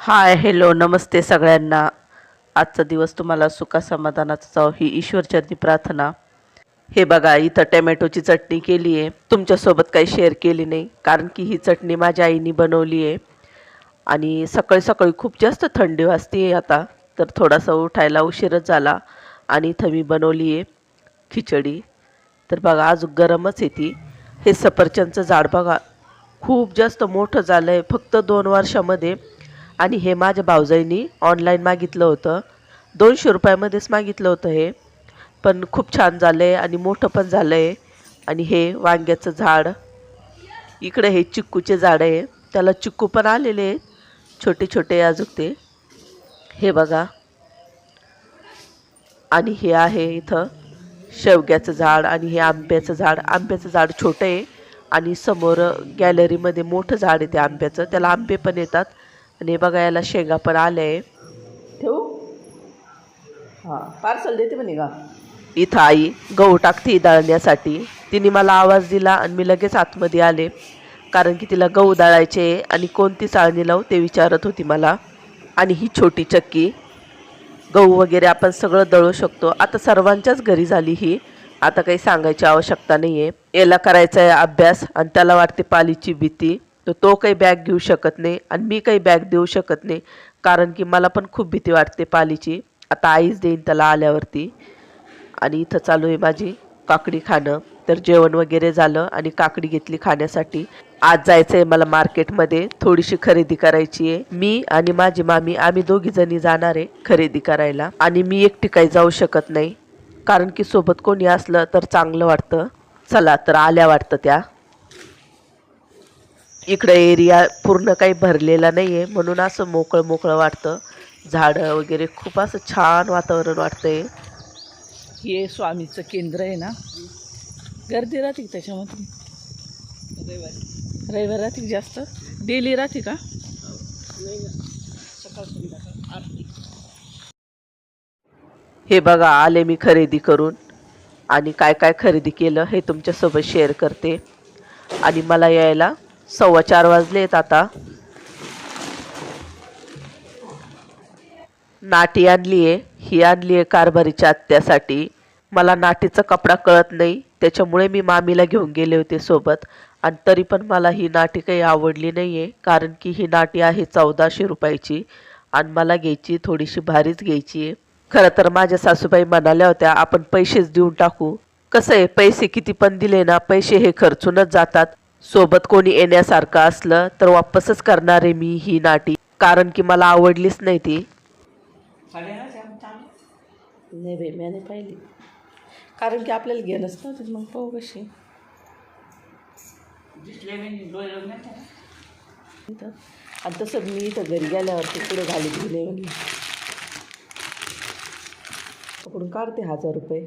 Hi hello नमस्ते सगळ्यांना. आजचा दिवस तुम्हाला सुखा जाव ही ईश्वरचरणी प्रार्थना. हे बघा इथं टॅमॅटोची चटणी केली आहे. तुमच्यासोबत काही शेअर केली नाही कारण की ही चटणी माझ्या आईने बनवली आहे. आणि सकाळी सकाळी खूप जास्त थंडी वाजते आता तर थोडासा उठायला उशीरच झाला आणि इथं मी बनवली आहे खिचडी. तर बघा अजून गरमच येते हे सफरचंदचं झाड बघा खूप जास्त मोठं झालं आहे फक्त दोन वर्षामध्ये. आणि हे माझ्या भाऊजाईनी ऑनलाईन मागितलं होतं. दोनशे रुपयामध्येच मागितलं होतं हे. पण खूप छान झालं आहे आणि मोठं पण झालं आहे आणि हे वांग्याचं झाड. इकडे हे चिक्कूचे झाड आहे. त्याला चिक्कू पण आलेले आहेत. छोटे छोटे अजून ते. हे बघा. आणि हे आहे इथं शेवग्याचं झाड आणि हे आंब्याचं झाड. आंब्याचं झाड छोटं आहे. आणि समोर गॅलरीमध्ये मोठं झाड आहे ते आंब्याचं. त्याला आंबे पण येतात. आणि हे बघा याला शेंगा पण आले आहे ठेवू? हां पार्सल देते म्हणे का? इथं आई गहू टाकते दळण्यासाठी. तिने मला आवाज दिला आणि मी लगेच आतमध्ये आले. कारण की तिला गहू दळायचे आणि कोणती चाळणी लावू ते विचारत होती मला. आणि ही छोटी चक्की. गहू वगैरे आपण सगळं दळू शकतो. आता सर्वांच्याच घरी झाली ही. आता काही सांगायची आवश्यकता नाही आहे याला करायचा आहे अभ्यास आणि त्याला वाटते पालीची भीती. तर तो काही बॅग घेऊ शकत नाही आणि मी काही बॅग देऊ शकत नाही. कारण की मला पण खूप भीती वाटते पालीची. आता आईच देईन त्याला आल्यावरती. आणि इथं चालू आहे माझी काकडी खाणं. तर जेवण वगैरे झालं आणि काकडी घेतली खाण्यासाठी. आज जायचं आहे मला मार्केटमध्ये. थोडीशी खरेदी करायची आहे. मी आणि माझी मामी आम्ही दोघी जणी जाणार आहे खरेदी करायला. आणि मी एकटी काही जाऊ शकत नाही. कारण की सोबत कोणी असलं तर चांगलं वाटतं. चला तर आल्या वाटतं त्या. इकडं एरिया पूर्ण काही भरलेला नाही आहे म्हणून असं मोकळं मोकळं वाटतं. झाडं वगैरे खूप असं छान वातावरण वाटतंय. हे स्वामीचं केंद्र आहे ना? गर्दी राहते का त्याच्यामध्ये रविवार. राहते का जास्त? डेली राहते का? सकाळ संध्याकाळ आरती हे बघा आले मी खरेदी करून. आणि काय काय खरेदी केलं हे तुमच्यासोबत शेअर करते. आणि मला यायला सव्वा चार वाजलेत आता. नाटी आणली आहे ही आणली आहे कारभारीच्या आत्यासाठी. मला नाटीचा कपडा कळत नाही त्याच्यामुळे मी मामीला घेऊन गेले होते सोबत. आणि तरी पण मला ही नाटी काही आवडली नाही आहे कारण की ही नाटी आहे चौदाशे रुपयाची आणि मला घ्यायची थोडीशी भारीच घ्यायची आहे खरं तर माझ्या सासूबाई म्हणाल्या होत्या आपण पैसेच देऊन टाकू. कसं आहे? पैसे किती पण दिले ना पैसे हे खर्चूनच जातात. सोबत कोणी येण्यासारखं असलं तर वापसच करणार आहे मी ही नाटी. कारण की मला आवडलीच नाही ती. नाही बाई मी नाही पाहिली. कारण की आपल्याला घेणंच नव्हतं मग पाहू कशी. आणि तसं मी इथं घरी गेल्यावरती पुढे घालीत गेले म्हणली. पकडून काढते हजार रुपये.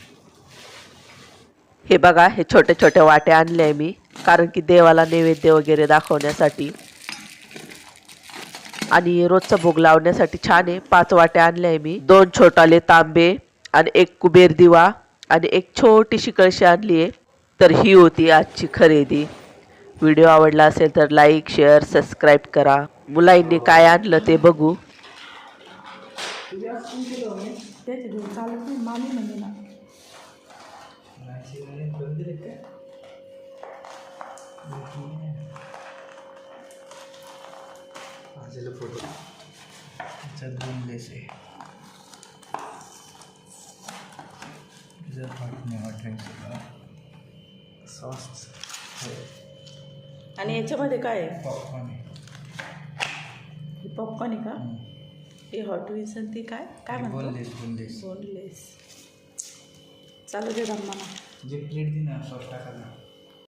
हे बघा हे छोटे छोटे वाटे आणले आहे मी कारण की देवाला नैवेद्य वगैरे दाखवण्यासाठी. आणि रोजचा भोग लावण्यासाठी छान आहे. पाच वाटे आणले आहे मी. दोन छोटाले तांबे आणि एक कुबेर दिवा आणि एक छोटीशी कळशी आणली आहे. तर ही होती आजची खरेदी. व्हिडिओ आवडला असेल तर लाईक शेअर सबस्क्राईब करा. मुलांनी काय आणलं ते बघू. माझ्याला फोटो. त्याच्यात दोन लेस आहे सॉस आणि याच्यामध्ये काय आहे? पॉपकॉर्न आहे. हे पॉपकॉर्न आहे का? हे हॉट व्हील्स आणि ती काय? काय म्हणतो? बोनलेस बोनलेस बोनलेस चालू दे मला जे प्लेट दे ना सॉस टाकायला